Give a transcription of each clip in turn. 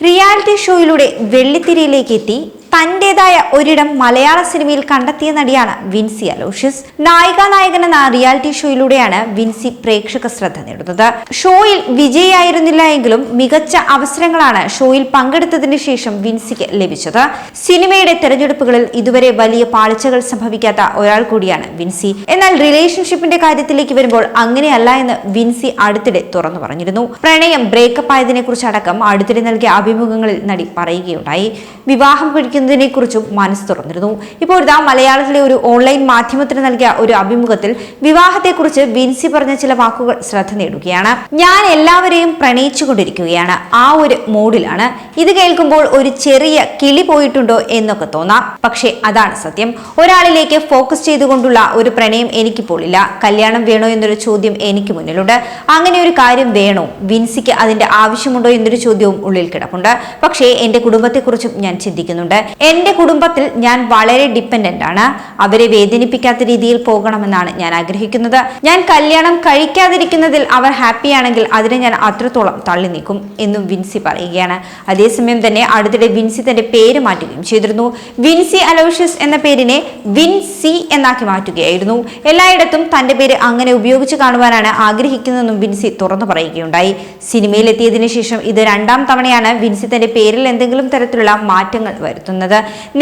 Reality ഷോയിലൂടെ വെള്ളിത്തിരയിലേക്ക് എത്തി തന്റേതായ ഒരിടം മലയാള സിനിമയിൽ കണ്ടെത്തിയ നടിയാണ് വിൻസി അലോഷ്യസ്. നായിക നായകൻ എന്ന റിയാലിറ്റി ഷോയിലൂടെയാണ് വിൻസി പ്രേക്ഷക ശ്രദ്ധ നേടുന്നത്. ഷോയിൽ വിജയായിരുന്നില്ല എങ്കിലും മികച്ച അവസരങ്ങളാണ് ഷോയിൽ പങ്കെടുത്തതിന് ശേഷം വിൻസിക്ക് ലഭിച്ചത്. സിനിമയുടെ തെരഞ്ഞെടുപ്പുകളിൽ ഇതുവരെ വലിയ പാളിച്ചകൾ സംഭവിക്കാത്ത ഒരാൾ കൂടിയാണ് വിൻസി. എന്നാൽ റിലേഷൻഷിപ്പിന്റെ കാര്യത്തിലേക്ക് വരുമ്പോൾ അങ്ങനെയല്ല എന്ന് വിൻസി അടുത്തിടെ തുറന്നു പറഞ്ഞിരുന്നു. പ്രണയം ബ്രേക്കപ്പ് ആയതിനെ കുറിച്ചടക്കം അടുത്തിടെ നൽകിയ അഭിമുഖങ്ങളിൽ നടി പറയുകയുണ്ടായി. വിവാഹം കഴിക്കുന്നതിനെ കുറിച്ചും മനസ്സ് തുറന്നിരുന്നു. ഇപ്പോൾ ഇതാ മലയാളത്തിലെ ഒരു ഓൺലൈൻ മാധ്യമത്തിന് നൽകിയ ഒരു അഭിമുഖത്തിൽ വിവാഹത്തെക്കുറിച്ച് വിൻസി പറഞ്ഞ ചില വാക്കുകൾ ശ്രദ്ധ നേടുകയാണ്. ഞാൻ എല്ലാവരെയും പ്രണയിച്ചുകൊണ്ടിരിക്കുകയാണ്. ആ ഒരു മൂഡിലാണ്. ഇത് കേൾക്കുമ്പോൾ ഒരു ചെറിയ കിളി പോയിട്ടുണ്ടോ എന്നൊക്കെ തോന്നാം. പക്ഷേ അതാണ് സത്യം. ഒരാളിലേക്ക് ഫോക്കസ് ചെയ്തുകൊണ്ടുള്ള ഒരു പ്രണയം എനിക്കിപ്പോൾ ഇല്ല. കല്യാണം വേണോ എന്നൊരു ചോദ്യം എനിക്ക് മുന്നിലുണ്ട്. അങ്ങനെ ഒരു കാര്യം വേണോ? വിൻസിക്ക് അതിന്റെ ആവശ്യമുണ്ടോ എന്നൊരു ചോദ്യവും ഉള്ളിൽ കിടപ്പുണ്ട്. പക്ഷേ എന്റെ കുടുംബത്തെക്കുറിച്ചും ഞാൻ ചിന്തിക്കുന്നുണ്ട്. എന്റെ കുടുംബത്തിൽ ഞാൻ വളരെ ഡിപ്പെൻഡന്റ് ആണ്. അവരെ വേദനിപ്പിക്കാത്ത രീതിയിൽ പോകണമെന്നാണ് ഞാൻ ആഗ്രഹിക്കുന്നത്. ഞാൻ കല്യാണം കഴിക്കാതിരിക്കുന്നതിൽ അവർ ഹാപ്പിയാണെങ്കിൽ അതിനെ ഞാൻ അത്രത്തോളം തള്ളി നീക്കും എന്നും വിൻസി പറയുകയാണ്. അതേസമയം തന്നെ അടുത്തിടെ വിൻസി തന്റെ പേര് മാറ്റുകയും ചെയ്തിരുന്നു. വിൻസി അലോഷ്യസ് എന്ന പേരിനെ വിൻസി എന്നാക്കി മാറ്റുകയായിരുന്നു. എല്ലായിടത്തും തന്റെ പേര് അങ്ങനെ ഉപയോഗിച്ച് കാണുവാനാണ് ആഗ്രഹിക്കുന്നതെന്നും വിൻസി തുറന്നു പറയുകയുണ്ടായി. സിനിമയിൽ എത്തിയതിനു ശേഷം ഇത് രണ്ടാം തവണയാണ് വിൻസി തന്റെ പേരിൽ എന്തെങ്കിലും തരത്തിലുള്ള മാറ്റങ്ങൾ വരുത്തുന്നത്.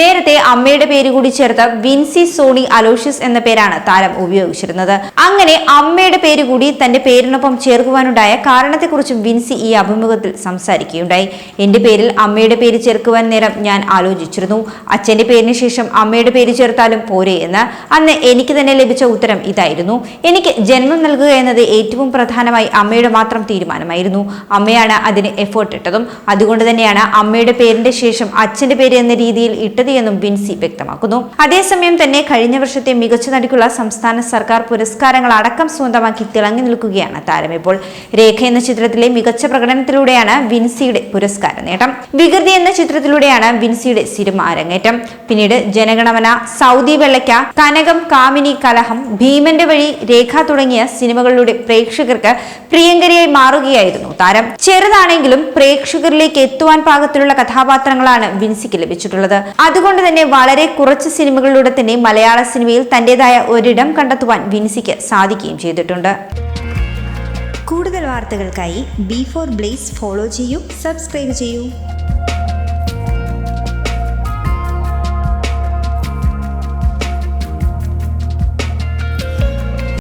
നേരത്തെ അമ്മയുടെ പേര് കൂടി ചേർത്ത് വിൻസി സോണി അലോഷ്യസ് എന്ന പേരാണ് താരം ഉപയോഗിച്ചിരുന്നത്. അങ്ങനെ അമ്മയുടെ പേര് കൂടി തന്റെ പേരിനൊപ്പം ചേർക്കുവാനുണ്ടായ കാരണത്തെക്കുറിച്ചും വിൻസി ഈ അഭിമുഖത്തിൽ സംസാരിക്കുകയുണ്ടായി. എന്റെ പേരിൽ അമ്മയുടെ പേര് ചേർക്കുവാൻ നേരം ഞാൻ ആലോചിച്ചിരുന്നു. അച്ഛന്റെ പേരിന് ശേഷം അമ്മയുടെ പേര് ചേർത്താലും പോരെ എന്ന്. അന്ന് എനിക്ക് തന്നെ ലഭിച്ച ഉത്തരം ഇതായിരുന്നു. എനിക്ക് ജന്മം നൽകുക എന്നത് ഏറ്റവും പ്രധാനമായി അമ്മയുടെ മാത്രം തീരുമാനമായിരുന്നു. അമ്മയാണ് അതിന് എഫേർട്ട് ഇട്ടതും. അതുകൊണ്ട് തന്നെയാണ് അമ്മയുടെ പേരിന്റെ ശേഷം അച്ഛന്റെ പേര് എന്ന രീതിയിൽ ഇട്ടത് എന്നും വിൻസി വ്യക്തമാക്കുന്നു. അതേസമയം തന്നെ കഴിഞ്ഞ വർഷത്തെ മികച്ച നടിക്കുള്ള സംസ്ഥാന സർക്കാർ പുരസ്കാരങ്ങൾ അടക്കം സ്വന്തമാക്കി തിളങ്ങി നിൽക്കുകയാണ് താരം. ഇപ്പോൾ രേഖ എന്ന ചിത്രത്തിലെ മികച്ച പ്രകടനത്തിലൂടെയാണ് വിൻസിയുടെ പുരസ്കാര നേട്ടം. വികൃതി എന്ന ചിത്രത്തിലൂടെയാണ് വിൻസിയുടെ സിനിമ അരങ്ങേറ്റം. പിന്നീട് ജനഗണമന സൗദി വെള്ളയ്ക്ക കനകം കാമിനി കലഹം ഭീമന്റെ വഴി രേഖ തുടങ്ങിയ സിനിമകളിലൂടെ പ്രേക്ഷകർക്ക് പ്രിയങ്കരിയായി മാറുകയായിരുന്നു താരം. ചെറുതാണെങ്കിലും പ്രേക്ഷകരിലേക്ക് എത്തുവാൻ പാകത്തിലുള്ള കഥാപാത്രങ്ങളാണ് വിൻസിക്ക് ലഭിച്ചിട്ടുള്ളത്. അതുകൊണ്ട് തന്നെ വളരെ കുറച്ച് സിനിമകളിലൂടെ തന്നെ മലയാള സിനിമയിൽ തന്റേതായ ഒരിടം കണ്ടെത്തുവാൻ വിൻസിക്ക് സാധിക്കുകയും ചെയ്തിട്ടുണ്ട്. കൂടുതൽ വാർത്തകൾക്കായി ബി ഫോർ ബ്ലേസ് ഫോളോ ചെയ്യൂ സബ്സ്ക്രൈബ് ചെയ്യൂ.